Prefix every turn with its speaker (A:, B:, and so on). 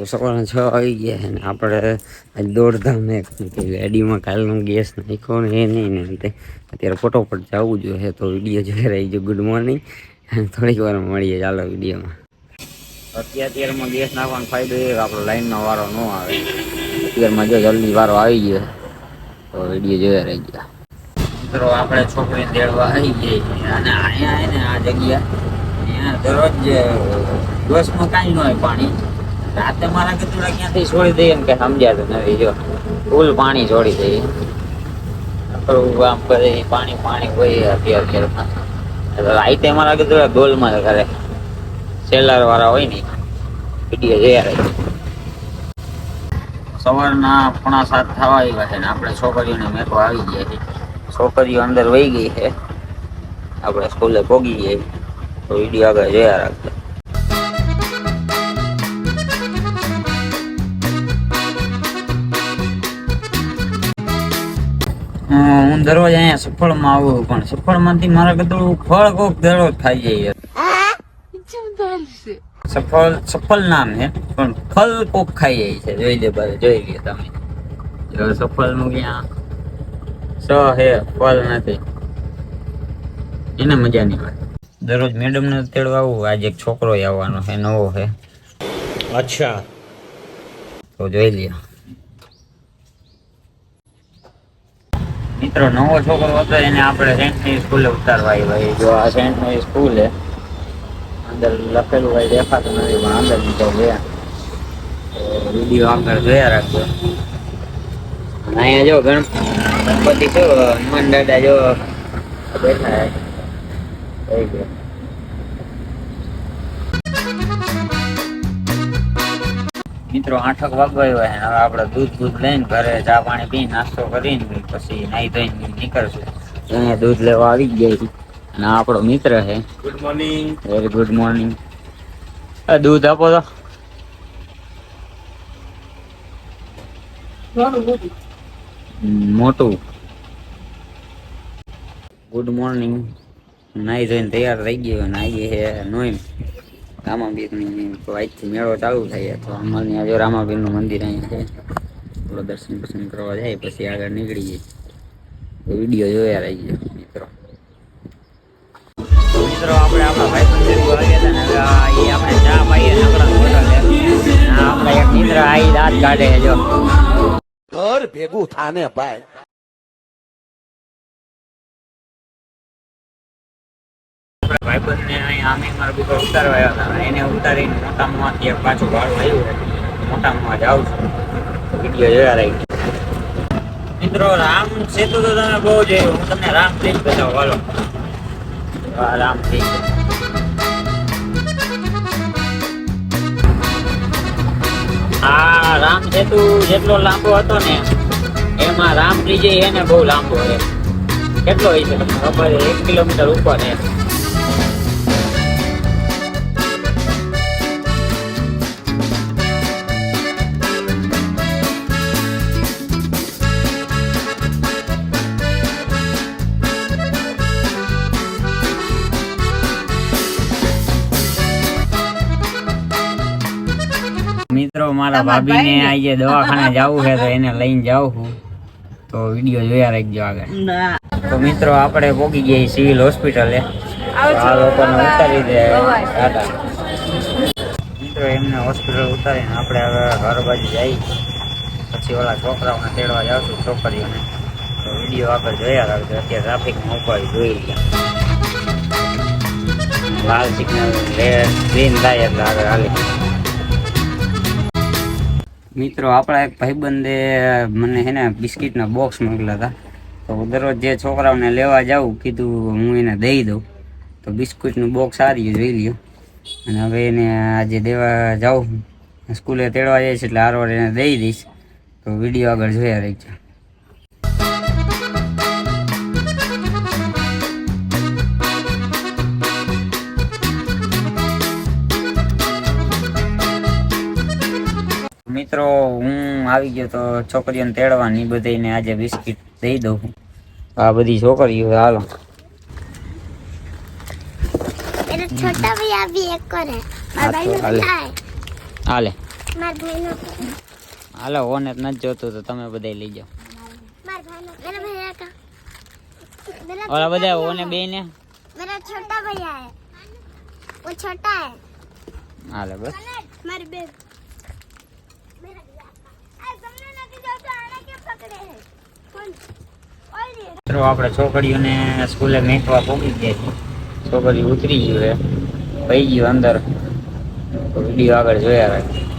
A: તો સવારના છ આવી ગયા અને આપણે આજ દોડધામ એક ગાડીમાં કાલનો ગેસ નાખ્યો ને એ નહીં ને તે. અત્યારે ફટોફટ જવું જોઈએ તો વીડિયો જોઈ રહી જો ગુડ મોર્નિંગ થોડીક વાર મળીએ ચાલો વિડીયોમાં. અત્યારે અત્યારમાં ગેસ નાખવાનો ફાયદો એ આપણો લાઈનનો વારો ન આવે. અત્યારમાં જો જલ્દી વારો આવી ગયો તો વીડિયો જોયા રહી ગયા. મિત્રો, આપણે છોકરી દેડવા આવી ગઈ અને અહીંયા ને આ જગ્યા. અહીંયા દરરોજ દિવસમાં કાંઈ ન હોય પાણી. રાતે મારા કચોડા ક્યાંથી છોડી દઈએ ને કે સમજાતું નથી. જો ફૂલ પાણી છોડી દઈએ. પાણી પાણી હોય અત્યારે અત્યારે રાતે મારા કચોડા ગોલમાં કરે સેલર વાળા હોય ને વીડિયો જોયા રહે સવારના પોણા સાત થવા આવ્યા છે ને આપણે છોકરીઓને મેકવા આવી ગયા છે. છોકરીઓ અંદર વહી ગઈ છે. આપણે સ્કૂલે પોગી ગઈ તો વીડિયો આગળ જોયા રાખજો હું દરરોજ અહીંયા સફળમાં આવું પણ સફળમાંથી મારા કદું ફળ કોક દરરોજ ખાઈ જાય સફળ સફળ નામ હે પણ ફળ કોક ખાઈ જાય છે. જોઈ લે બધા જોઈ લે તમે. જો સફળનું ક્યાં? સ હે ફલ નથી. એને મજા નહીં હોય દરરોજ મેડમને તેડવા આવું આજે એક છોકરો આવવાનો છે નવો છે.
B: અચ્છા.
A: તો જોઈ લ્યો. મિત્રો નવો છોકરો હતો, એને આપણે સેન્ટની સ્કૂલે ઉતારવા આવ્યા. જો આ સેન્ટની સ્કૂલ હે અંદર લખેલું કઈ દેખાતું નથી, પણ અંદર નીચે ગયા. વીડિયો આગળ જોયા રાખજો. અહીંયા જો ગણ, ગણપતિ છો, હનુમાન દાદા જો બેઠા થઈ ગયો મિત્રો આઠક વાગવા હોય હવે આપણે દૂધ દૂધ લઈને ઘરે ચા પાણી પી નાસ્તો કરીને પછી નાઈ ધોઈને નીકળશું. અહીંયા દૂધ લેવા આવી ગયા છે અને આપણો મિત્ર છે
B: good morning
A: very good morning દૂધ આપો તો. મોટું ગુડ મોર્નિંગ નાઈ ધોઈને તૈયાર થઈ ગયો. નાઈ છે નોઈ રામાબીરની આજથી મેળો ચાલુ થાય તો અમારે ત્યાં જો રામાબીરનું મંદિર અહીંયા છે, થોડો દર્શન પસંદ કરવા જાય પછી આગળ નીકળી જાય તો વીડિયો જોયા રહી ગયો મિત્રો મિત્રો, આપણે આપણા ભાઈ આપણે ચા પાઈએ નકરા હોટલ આપણા એક મિત્ર આવી દાંત કાઢે જો.
B: ઘર ભેગું થાને ભાઈ.
A: આપણા ભાઈબંધને અહીંયા આમે મારા બીજો ઉતારવા હતા એને ઉતારીને મોટામાંથી એક પાછું ભાડું આવ્યું મોટામાં જાઉં છું. વીડિયો જોયા રાખી મિત્રો, રામ સેતુ તો તમે બહુ જોયું હું તમને રામ બ્રિજ બતાવો હાલો રામ બ્રિજ આ રામ સેતુ જેટલો લાંબો હતો ને, એમાં રામ બ્રિજ એને બહુ લાંબો છે. કેટલો હોય છે? તમને ખબર એક કિલોમીટર ઉપર છે. મિત્રો મારા ભાભીને આજે દવાખાને જવું છે તો એને લઈને જાઉં છું. તો વીડિયો જોયા રાખજો આગળ. તો મિત્રો આપણે પોગી ગયા સિવિલ હોસ્પિટલે. આ લોકોને ઉતારી દે. ટાટા. મિત્રો એમને હોસ્પિટલ ઉતારીને આપણે હવે ઘર બાજુ જઈ પછી ઓલા છોકરાઓને તેડવા જાવશું છોકરીઓને. તો વીડિયો આગળ જોયા રાખજો. અત્યારે ટ્રાફિકમાં ઉપાડી જોઈ ગયા લાલ સિગ્નલ ગ્રીન થાય એટલે આગળ હાલી. મિત્રો, આપણા એક ભાઈબંધે મને છે ને બિસ્કિટના બોક્સ મોકલ્યા હતા. તો દરરોજ જે છોકરાઓને લેવા જાઉં, કીધું હું એને દઈ દઉં. તો બિસ્કિટનું બોક્સ સારી જોઈ લ્યો. અને હવે એને આજે દેવા જાઉં. સ્કૂલે તેડવા જઈશ એટલે હારવાર એને દઈ દઈશ. તો વીડિયો આગળ જોયા રહેજો મિત્રો હું આવી ગયો તો છોકરીઓને તેડવાની બધાને આજે બિસ્કિટ દઈ દઉં આ બધી છોકરીઓ હાલો
C: मेरा छोटा भैया भी एक और है
A: हाँ,
C: और भाई
A: तो
C: मेरा
A: हाले।
C: क्या है
A: હાલે
C: માર ભાઈનો
A: હાલો ઓને જ નથી જોતું તો તમે બધા લઈ જાઓ
C: मार भाई नो मेरा भैया का मेरा
A: ઓલા
C: छोटा
A: બધા
C: भैया
A: ઓને
C: है।
A: બે ને
C: मेरा छोटा भैया है वो छोटा है
A: હાલો બસ
C: मारी बेब
A: મિત્રો, આપણે છોકરીઓને સ્કૂલે મેકવા પહોંચી ગયા છીએ. છોકરી ઉતરી ગયું છે. પઈ ગયું અંદર. વીડિયો આગળ જોયા રાખે